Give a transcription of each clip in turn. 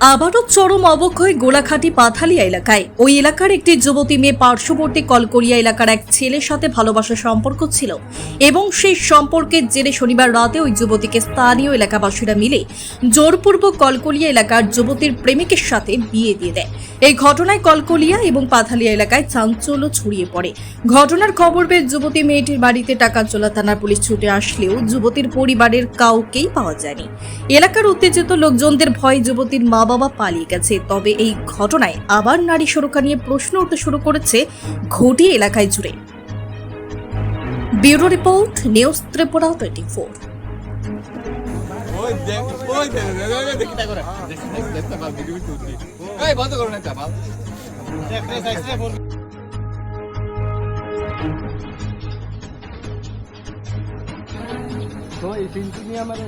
আবারও চরম অবক্ষয় গোলাঘাটি পাথালিয়া এলাকায়। ওই এলাকার একটি যুবতী মেয়ে পার্শ্ববর্তী কলকরিয়া এলাকার এক ছেলের সাথে ভালোবাসার সম্পর্ক ছিল এবং সেই সম্পর্কের জেরে শনিবার রাতে ওই যুবতীকে স্থানীয় এলাকাবাসীরা মিলে জোরপূর্বক কলকরিয়া এলাকার যুবতীর প্রেমিকের সাথে বিয়ে দিয়ে দেয়। এই ঘটনায় কলকলিয়া এবং পাথালিয়া এলাকায় চাঞ্চল্য ছড়িয়ে পড়ে। ঘটনার খবর পেয়ে যুবতী মেয়েটির বাড়িতে টাকাচোলা থানার পুলিশ ছুটে আসলেও যুবতীর পরিবারের কাউকেই পাওয়া যায়নি। এলাকার উত্তেজিত লোকজনদের ভয়ে যুবতীর মা বাবা পালিয়ে গেছে। তবে এই ঘটনায় আবার নারী সুরক্ষা নিয়ে প্রশ্ন উঠতে শুরু করেছে ঘটি এলাকায় জুড়ে। Bureau report, news Tripura twenty four. বন্ধ করো না তা পাল তো এই নিয়ে আমারে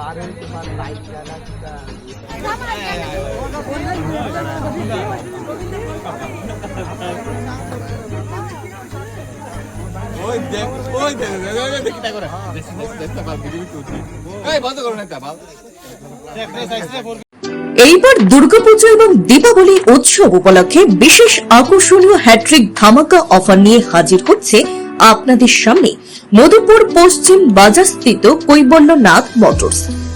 আরে তোমার লাইট লাগাচ্ছা এইবার দুর্গাপুজো এবং দীপাবলি উৎসব উপলক্ষে বিশেষ আকর্ষণীয় হ্যাট্রিক ধামাকা অফার নিয়ে হাজির হচ্ছে আপনাদের সামনে। মধুপুর পশ্চিম বাজারস্থিত কৈবল্যনাথ মোটরস।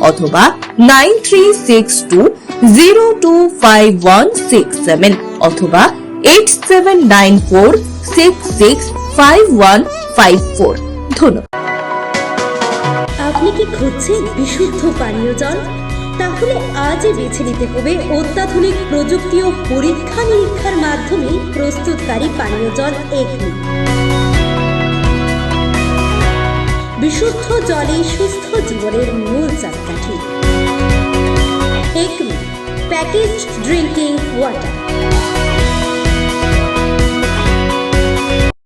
অথবা নাইন অথবা এইট আপনি কি খুঁজছেন বিশুদ্ধ পানীয় জল? তাহলে আজই বেছে নিতে হবে অত্যাধুনিক প্রযুক্তি ও পরীক্ষা নিরীক্ষার মাধ্যমে প্রস্তুতকারী পানীয় জল এগনি। বিশুদ্ধ জলে সুস্থ জীবনের মূল চাকাঠি। ঠিক প্যাকেজ ড্রিঙ্কিং ওয়াটার